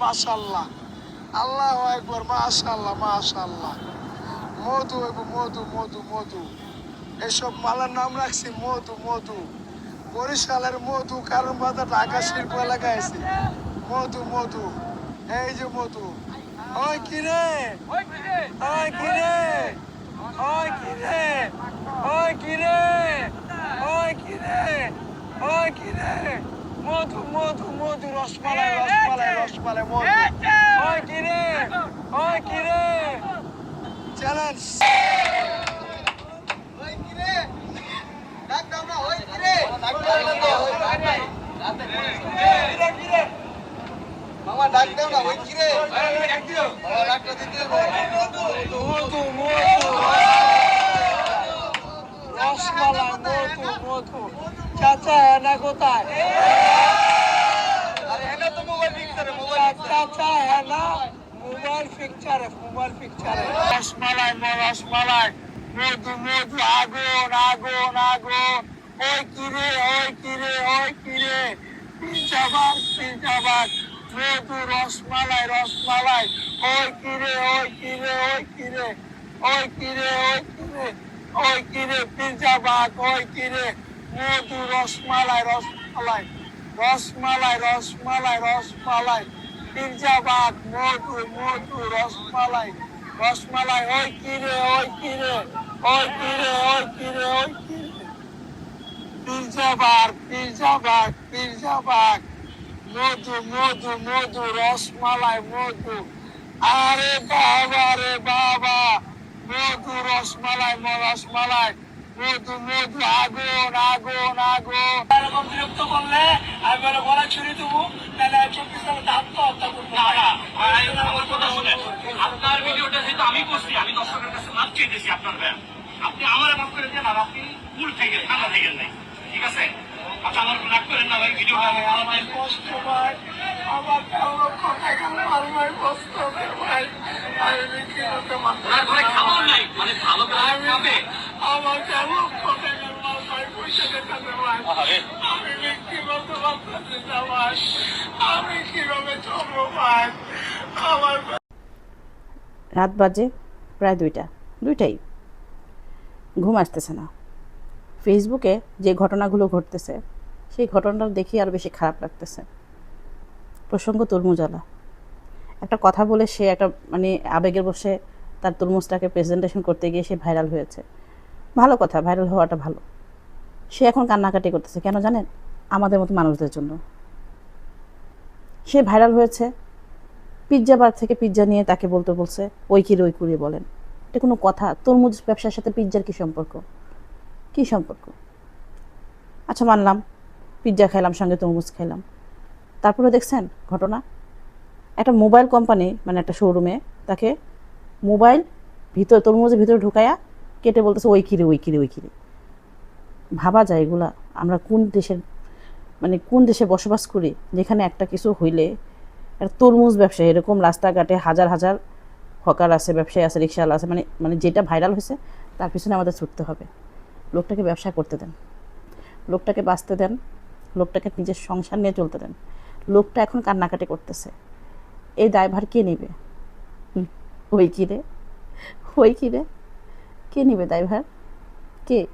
মাশাল্লাহ আল্লাহ একবার মাশাল্লাহ মাশাল্লাহ মধু হইব মধু মধু মধু। এসব মালার নাম রাখছি মধু মধু। বরিশালের মধু কারণ বাজার ঢাকা শিল্প এলাকায় আছে। মধু মধু। এই যে মধু। ওই কিরে ওই কিরে ওই কিরে ওই কিরে ওই কিরে ওই কিরে মধু মধু মধু রসমালাই। রসমালাই রসমালাই মধু ওই কিরে ওই কিরে চ্যালেঞ্জ। মামা ডাক দাও না ওই ডাকটা দিতে মধু মধু। চাচা এনা কোথায় আরে এনে তো মোবাইল পিকচারে মোবাইল চাচা এনা মোবাইল পিকচারে মোবাইল পিকচারে রসমালাই রসমালাই মধু মধু আগুন আগুন আগুন ওই কিরে ওই কিরে ওই কিরে পিজাবাদ পিজাবাদ মধু রসমালাই রসমালাই ওই কিরে ওই কিরে ওই কিরে ওই কিরে ওই কিরে ওই কিরে পিজাবাদ ওই কিরে মধু রসমালাই রসমালাই রসমালাই রসমালাই রসমালাই পিজাবাদ মধু মধু, রসমালাই। রসমালাই, ওই কিরে ওই কিরে ওই কিরে ওই কিরে ওই কিরে। পিজাবাগ পিজাবাগ মধু মধু মধু, রসমালাই, মধু। আরে বাবা রে বাবা, মধু, রসমালাই রসমালাই। মধু মধু, আগুন আগুন আগুন। এরকম বিরক্ত করলে আমি বলে গলা ছুরি দেবো তাহলে চব্বিশ ঘণ্টা আত্মহত্যা করব না, না, ভাই, আমার কথা শুনেন। আপনার ভিডিওটা যেহেতু আমি করছি আমি দর্শকের কাছে মাপ ভাই আপনি আমার মাফ করে দেন আর আপনি ভুল থেকে ঠান্ডা থেকে নাই। ঠিক আছে? আচ্ছা আমার রাগ করেন না ভাই ভালো আমার কষ্ট ভাই আমার লক্ষ টাকা আমার ভাই কষ্ট ভাই। আমি বিক্রি করতে ঘরে খাবার নাই মানে ভালো করে খাবে আমার লক্ষ টাকার মাল ভাই। পয়সা দিতে ভাই আমি বিক্রি করতে পারতেছি না ভাই। আমি কীভাবে চলবো ভাই? আমার রাত বাজে প্রায় দুইটা। দুইটাই। ঘুম আসতেছে না। ফেসবুকে যে ঘটনাগুলো ঘটতেছে, সেই ঘটনাটা দেখি আর বেশি খারাপ লাগতেছে। প্রসঙ্গ তরমুজালা একটা কথা বলে সে একটা মানে আবেগের বসে তার তরমুজটাকে প্রেজেন্টেশন করতে গিয়ে সে ভাইরাল হয়েছে। ভালো কথা ভাইরাল হওয়াটা ভালো। সে এখন কান্নাকাটি করতেছে, কেন জানেন? আমাদের মতো মানুষদের জন্য। সে ভাইরাল হয়েছে পিৎজা বার থেকে পিৎজা নিয়ে তাকে বলতে বলছে, ওই কিরে ওই কুড়িয়ে বলেন। এটা কোনো কথা, তরমুজ ব্যবসার সাথে পিৎজার কি সম্পর্ক? কি সম্পর্ক? আচ্ছা মানলাম, পিৎজা খাইলাম, সঙ্গে তরমুজ খাইলাম। তারপরে দেখছেন ঘটনা? একটা মোবাইল কোম্পানি মানে একটা শোরুমে, তাকে মোবাইল ভিতর, তরমুজের ভিতরে ঢুকায়া কেটে বলতেছে, ওই কিরে ওই কিরে ওই কিরে ভাবা যায় এগুলা। আমরা কোন দেশের মানে কোন দেশে বসবাস করি, যেখানে একটা কিছু হইলে একটা তরমুজ ব্যবসায়ী এরকম রাস্তাঘাটে হাজার হাজার হকার আছে, ব্যবসায়ী আছে রিক্সাওয়ালা আছে মানে মানে যেটা ভাইরাল হয়েছে, তার পিছনে আমাদের ছুটতে হবে। লোকটাকে ব্যবসা করতে দেন। লোকটাকে বাঁচতে দেন। লোকটাকে নিজের সংসার নিয়ে চলতে দেন। লোকটা এখন কান্নাকাটি করতেছে। এই দায়ভার কে নেবে? ওই কিরে ওই কিরে কে নেবে দায়ভার কে?